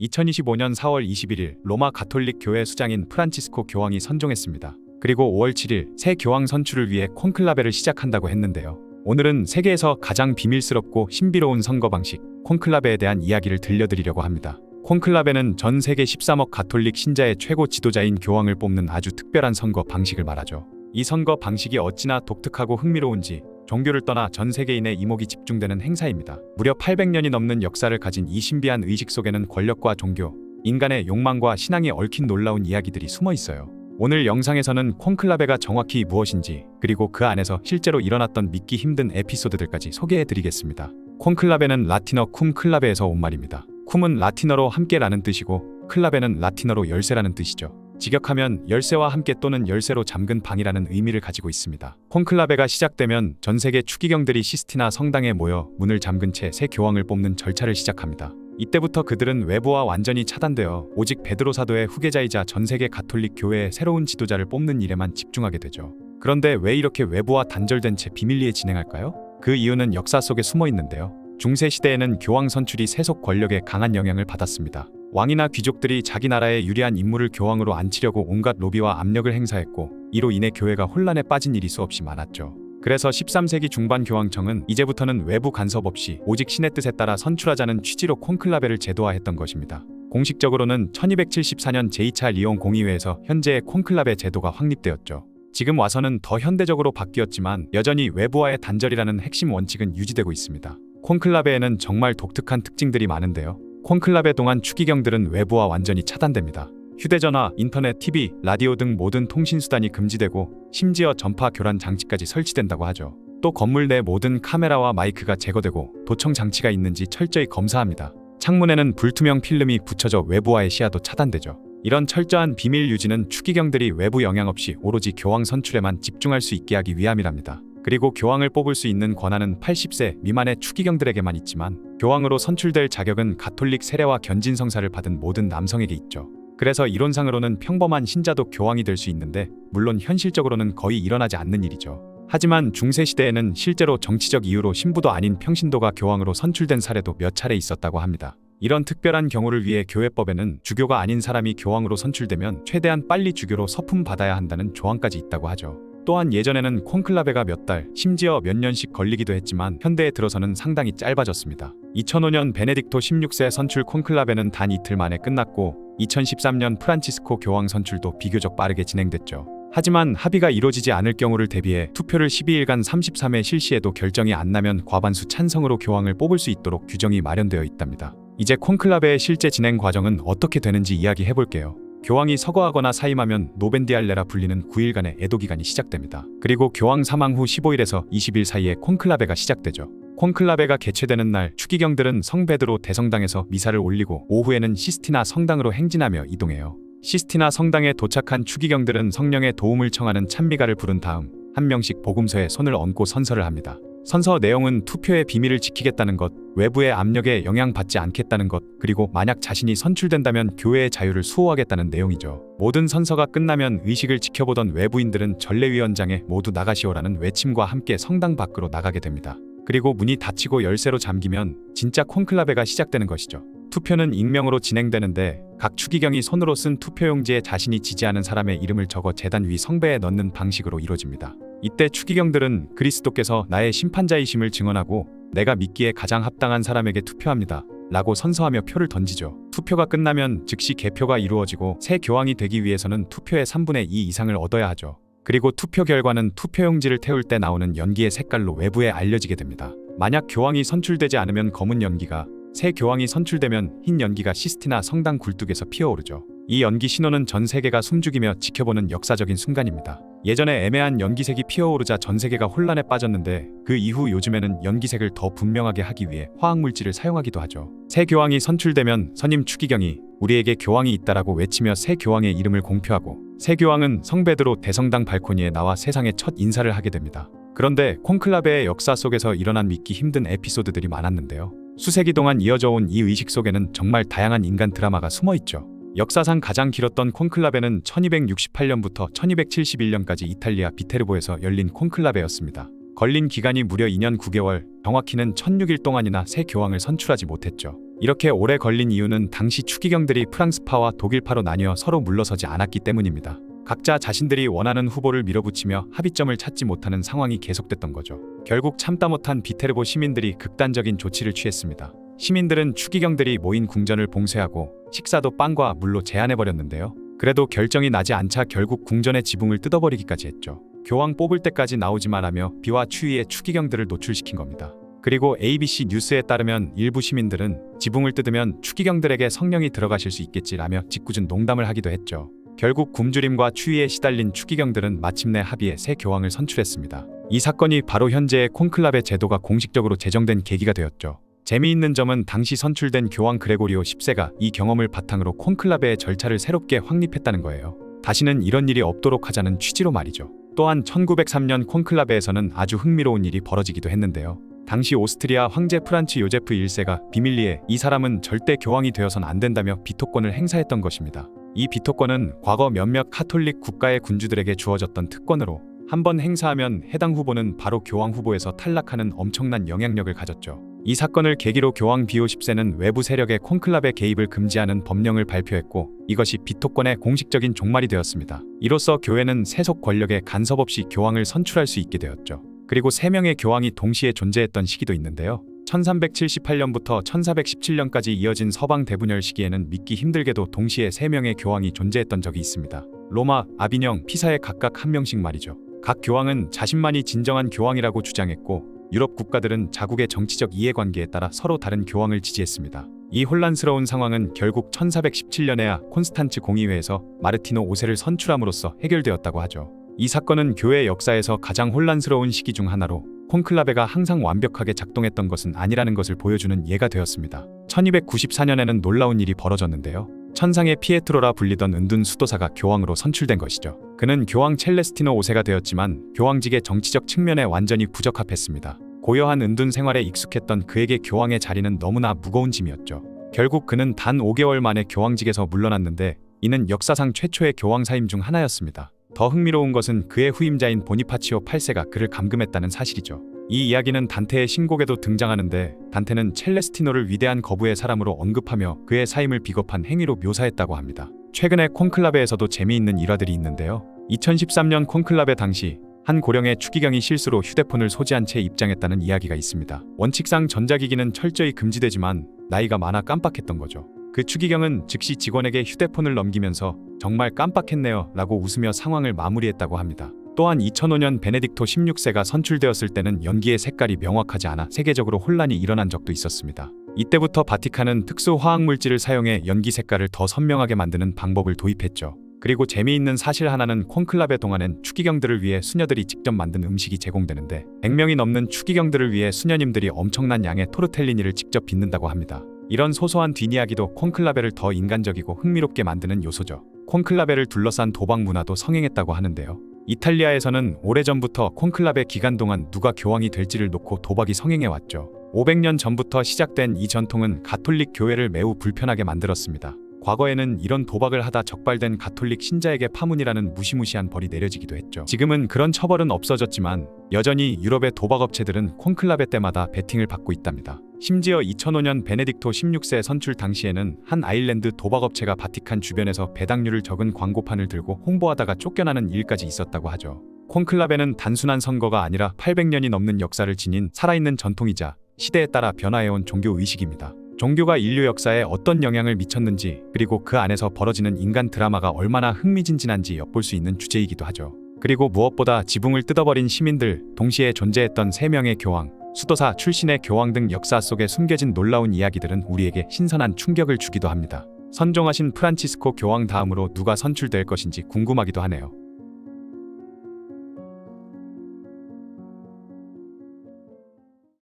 2025년 4월 21일 로마 가톨릭 교회 수장인 프란치스코 교황이 선종했습니다. 그리고 5월 7일 새 교황 선출을 위해 콘클라베를 시작한다고 했는데요. 오늘은 세계에서 가장 비밀스럽고 신비로운 선거 방식 콘클라베에 대한 이야기를 들려드리려고 합니다. 콘클라베는 전 세계 13억 가톨릭 신자의 최고 지도자인 교황을 뽑는 아주 특별한 선거 방식을 말하죠. 이 선거 방식이 어찌나 독특하고 흥미로운지 종교를 떠나 전 세계인의 이목이 집중되는 행사입니다. 무려 800년이 넘는 역사를 가진 이 신비한 의식 속에는 권력과 종교, 인간의 욕망과 신앙이 얽힌 놀라운 이야기들이 숨어 있어요. 오늘 영상에서는 콘클라베가 정확히 무엇인지 그리고 그 안에서 실제로 일어났던 믿기 힘든 에피소드들까지 소개해 드리겠습니다. 콘클라베는 라틴어 쿰 클라베에서 온 말입니다. 쿰은 라틴어로 함께라는 뜻이고 클라베는 라틴어로 열쇠라는 뜻이죠. 직역하면 열쇠와 함께 또는 열쇠로 잠근 방이라는 의미를 가지고 있습니다. 콘클라베가 시작되면 전 세계 추기경들이 시스티나 성당에 모여 문을 잠근 채 새 교황을 뽑는 절차를 시작합니다. 이때부터 그들은 외부와 완전히 차단되어 오직 베드로 사도의 후계자이자 전 세계 가톨릭 교회의 새로운 지도자를 뽑는 일에만 집중하게 되죠. 그런데 왜 이렇게 외부와 단절된 채 비밀리에 진행할까요? 그 이유는 역사 속에 숨어 있는데요. 중세 시대에는 교황 선출이 세속 권력에 강한 영향을 받았습니다. 왕이나 귀족들이 자기 나라에 유리한 인물을 교황으로 앉히려고 온갖 로비와 압력을 행사했고 이로 인해 교회가 혼란에 빠진 일이 수없이 많았죠. 그래서 13세기 중반 교황청은 이제부터는 외부 간섭 없이 오직 신의 뜻에 따라 선출하자는 취지로 콘클라베를 제도화했던 것입니다. 공식적으로는 1274년 제2차 리옹 공의회에서 현재의 콘클라베 제도가 확립되었죠. 지금 와서는 더 현대적으로 바뀌었지만 여전히 외부와의 단절이라는 핵심 원칙은 유지되고 있습니다. 콘클라베에는 정말 독특한 특징들이 많은데요. 콘클라베 동안 추기경들은 외부와 완전히 차단됩니다. 휴대전화, 인터넷, TV, 라디오 등 모든 통신수단이 금지되고 심지어 전파 교란 장치까지 설치된다고 하죠. 또 건물 내 모든 카메라와 마이크가 제거되고 도청 장치가 있는지 철저히 검사합니다. 창문에는 불투명 필름이 붙여져 외부와의 시야도 차단되죠. 이런 철저한 비밀 유지는 추기경들이 외부 영향 없이 오로지 교황 선출에만 집중할 수 있게 하기 위함이랍니다. 그리고 교황을 뽑을 수 있는 권한은 80세 미만의 추기경들에게만 있지만 교황으로 선출될 자격은 가톨릭 세례와 견진 성사를 받은 모든 남성에게 있죠. 그래서 이론상으로는 평범한 신자도 교황이 될 수 있는데 물론 현실적으로는 거의 일어나지 않는 일이죠. 하지만 중세 시대에는 실제로 정치적 이유로 신부도 아닌 평신도가 교황으로 선출된 사례도 몇 차례 있었다고 합니다. 이런 특별한 경우를 위해 교회법에는 주교가 아닌 사람이 교황으로 선출되면 최대한 빨리 주교로 서품 받아야 한다는 조항까지 있다고 하죠. 또한 예전에는 콘클라베가 몇 달, 심지어 몇 년씩 걸리기도 했지만 현대에 들어서는 상당히 짧아졌습니다. 2005년 베네딕토 16세 선출 콘클라베는 단 이틀 만에 끝났고 2013년 프란치스코 교황 선출도 비교적 빠르게 진행됐죠. 하지만 합의가 이루어지지 않을 경우를 대비해 투표를 12일간 33회 실시해도 결정이 안 나면 과반수 찬성으로 교황을 뽑을 수 있도록 규정이 마련되어 있답니다. 이제 콘클라베의 실제 진행 과정은 어떻게 되는지 이야기해 볼게요. 교황이 서거하거나 사임하면 노벤디알레라 불리는 9일간의 애도 기간이 시작됩니다. 그리고 교황 사망 후 15일에서 20일 사이에 콘클라베가 시작되죠. 콘클라베가 개최되는 날 추기경들은 성베드로 대성당에서 미사를 올리고 오후에는 시스티나 성당으로 행진하며 이동해요. 시스티나 성당에 도착한 추기경들은 성령의 도움을 청하는 찬미가를 부른 다음 한 명씩 복음서에 손을 얹고 선서를 합니다. 선서 내용은 투표의 비밀을 지키겠다는 것, 외부의 압력에 영향받지 않겠다는 것, 그리고 만약 자신이 선출된다면 교회의 자유를 수호하겠다는 내용이죠. 모든 선서가 끝나면 의식을 지켜보던 외부인들은 전례위원장에 모두 나가시오라는 외침과 함께 성당 밖으로 나가게 됩니다. 그리고 문이 닫히고 열쇠로 잠기면 진짜 콘클라베가 시작되는 것이죠. 투표는 익명으로 진행되는데 각 추기경이 손으로 쓴 투표용지에 자신이 지지하는 사람의 이름을 적어 재단 위 성배에 넣는 방식으로 이루어집니다. 이때 추기경들은 그리스도께서 나의 심판자이심을 증언하고 내가 믿기에 가장 합당한 사람에게 투표합니다. 라고 선서하며 표를 던지죠. 투표가 끝나면 즉시 개표가 이루어지고 새 교황이 되기 위해서는 투표의 3분의 2 이상을 얻어야 하죠. 그리고 투표 결과는 투표용지를 태울 때 나오는 연기의 색깔로 외부에 알려지게 됩니다. 만약 교황이 선출되지 않으면 검은 연기가, 새 교황이 선출되면 흰 연기가 시스티나 성당 굴뚝에서 피어오르죠. 이 연기 신호는 전 세계가 숨죽이며 지켜보는 역사적인 순간입니다. 예전에 애매한 연기색이 피어오르자 전 세계가 혼란에 빠졌는데 그 이후 요즘에는 연기색을 더 분명하게 하기 위해 화학물질을 사용하기도 하죠. 새 교황이 선출되면 선임 추기경이 우리에게 교황이 있다라고 외치며 새 교황의 이름을 공표하고 새 교황은 성베드로 대성당 발코니에 나와 세상에 첫 인사를 하게 됩니다. 그런데 콘클라베의 역사 속에서 일어난 믿기 힘든 에피소드들이 많았는데요. 수세기 동안 이어져 온 이 의식 속에는 정말 다양한 인간 드라마가 숨어 있죠. 역사상 가장 길었던 콘클라베는 1268년부터 1271년까지 이탈리아 비테르보에서 열린 콘클라베였습니다. 걸린 기간이 무려 2년 9개월, 정확히는 1006일 동안이나 새 교황을 선출하지 못했죠. 이렇게 오래 걸린 이유는 당시 추기경들이 프랑스파와 독일파로 나뉘어 서로 물러서지 않았기 때문입니다. 각자 자신들이 원하는 후보를 밀어붙이며 합의점을 찾지 못하는 상황이 계속됐던 거죠. 결국 참다 못한 비테르보 시민들이 극단적인 조치를 취했습니다. 시민들은 추기경들이 모인 궁전을 봉쇄하고 식사도 빵과 물로 제한해 버렸는데요. 그래도 결정이 나지 않자 결국 궁전의 지붕을 뜯어버리기까지 했죠. 교황 뽑을 때까지 나오지만 하며 비와 추위에 추기경들을 노출시킨 겁니다. 그리고 ABC 뉴스에 따르면 일부 시민들은 지붕을 뜯으면 추기경들에게 성령이 들어가실 수 있겠지라며 짓궂은 농담을 하기도 했죠. 결국 굶주림과 추위에 시달린 추기경들은 마침내 합의에 새 교황을 선출했습니다. 이 사건이 바로 현재의 콘클라베 제도가 공식적으로 제정된 계기가 되었죠. 재미있는 점은 당시 선출된 교황 그레고리오 10세가 이 경험을 바탕으로 콘클라베의 절차를 새롭게 확립했다는 거예요. 다시는 이런 일이 없도록 하자는 취지로 말이죠. 또한 1903년 콘클라베에서는 아주 흥미로운 일이 벌어지기도 했는데요. 당시 오스트리아 황제 프란츠 요제프 1세가 비밀리에 이 사람은 절대 교황이 되어선 안 된다며 비토권을 행사했던 것입니다. 이 비토권은 과거 몇몇 카톨릭 국가의 군주들에게 주어졌던 특권으로 한 번 행사하면 해당 후보는 바로 교황 후보에서 탈락하는 엄청난 영향력을 가졌죠. 이 사건을 계기로 교황 비오 10세는 외부 세력의 콘클라베 개입을 금지하는 법령을 발표했고 이것이 비토권의 공식적인 종말이 되었습니다. 이로써 교회는 세속 권력의 간섭 없이 교황을 선출할 수 있게 되었죠. 그리고 세 명의 교황이 동시에 존재했던 시기도 있는데요. 1378년부터 1417년까지 이어진 서방 대분열 시기에는 믿기 힘들게도 동시에 세 명의 교황이 존재했던 적이 있습니다. 로마, 아비뇽, 피사에 각각 한 명씩 말이죠. 각 교황은 자신만이 진정한 교황이라고 주장했고 유럽 국가들은 자국의 정치적 이해관계에 따라 서로 다른 교황을 지지했습니다. 이 혼란스러운 상황은 결국 1417년에야 콘스탄츠 공의회에서 마르티노 5세를 선출함으로써 해결되었다고 하죠. 이 사건은 교회 역사에서 가장 혼란스러운 시기 중 하나로 콘클라베가 항상 완벽하게 작동했던 것은 아니라는 것을 보여주는 예가 되었습니다. 1294년에는 놀라운 일이 벌어졌는데요. 천상의 피에트로라 불리던 은둔 수도사가 교황으로 선출된 것이죠. 그는 교황 첼레스티노 5세가 되었지만 교황직의 정치적 측면에 완전히 부적합했습니다. 고요한 은둔 생활에 익숙했던 그에게 교황의 자리는 너무나 무거운 짐이었죠. 결국 그는 단 5개월 만에 교황직에서 물러났는데 이는 역사상 최초의 교황 사임 중 하나였습니다. 더 흥미로운 것은 그의 후임자인 보니파치오 8세가 그를 감금했다는 사실이죠. 이 이야기는 단테의 신곡에도 등장하는데 단테는 첼레스티노를 위대한 거부의 사람으로 언급하며 그의 사임을 비겁한 행위로 묘사했다고 합니다. 최근에 콘클라베에서도 재미있는 일화들이 있는데요. 2013년 콘클라베 당시 한 고령의 추기경이 실수로 휴대폰을 소지한 채 입장했다는 이야기가 있습니다. 원칙상 전자기기는 철저히 금지되지만 나이가 많아 깜빡했던 거죠. 그 추기경은 즉시 직원에게 휴대폰을 넘기면서 정말 깜빡했네요 라고 웃으며 상황을 마무리했다고 합니다. 또한 2005년 베네딕토 16세가 선출되었을 때는 연기의 색깔이 명확하지 않아 세계적으로 혼란이 일어난 적도 있었습니다. 이때부터 바티칸은 특수 화학물질을 사용해 연기 색깔을 더 선명하게 만드는 방법을 도입했죠. 그리고 재미있는 사실 하나는 콘클라베 동안엔 추기경들을 위해 수녀들이 직접 만든 음식이 제공되는데 100명이 넘는 추기경들을 위해 수녀님들이 엄청난 양의 토르텔리니를 직접 빚는다고 합니다. 이런 소소한 뒷이야기도 콘클라베를 더 인간적이고 흥미롭게 만드는 요소죠. 콘클라베를 둘러싼 도박 문화도 성행했다고 하는데요. 이탈리아에서는 오래전부터 콘클라베 기간 동안 누가 교황이 될지를 놓고 도박이 성행해 왔죠. 500년 전부터 시작된 이 전통은 가톨릭 교회를 매우 불편하게 만들었습니다. 과거에는 이런 도박을 하다 적발된 가톨릭 신자에게 파문이라는 무시무시한 벌이 내려지기도 했죠. 지금은 그런 처벌은 없어졌지만 여전히 유럽의 도박업체들은 콘클라베 때마다 베팅을 받고 있답니다. 심지어 2005년 베네딕토 16세 선출 당시에는 한 아일랜드 도박업체가 바티칸 주변에서 배당률을 적은 광고판을 들고 홍보하다가 쫓겨나는 일까지 있었다고 하죠. 콘클라베는 단순한 선거가 아니라 800년이 넘는 역사를 지닌 살아있는 전통이자 시대에 따라 변화해온 종교 의식입니다. 종교가 인류 역사에 어떤 영향을 미쳤는지 그리고 그 안에서 벌어지는 인간 드라마가 얼마나 흥미진진한지 엿볼 수 있는 주제이기도 하죠. 그리고 무엇보다 지붕을 뜯어버린 시민들, 동시에 존재했던 세 명의 교황, 수도사 출신의 교황 등 역사 속에 숨겨진 놀라운 이야기들은 우리에게 신선한 충격을 주기도 합니다. 선종하신 프란치스코 교황 다음으로 누가 선출될 것인지 궁금하기도 하네요.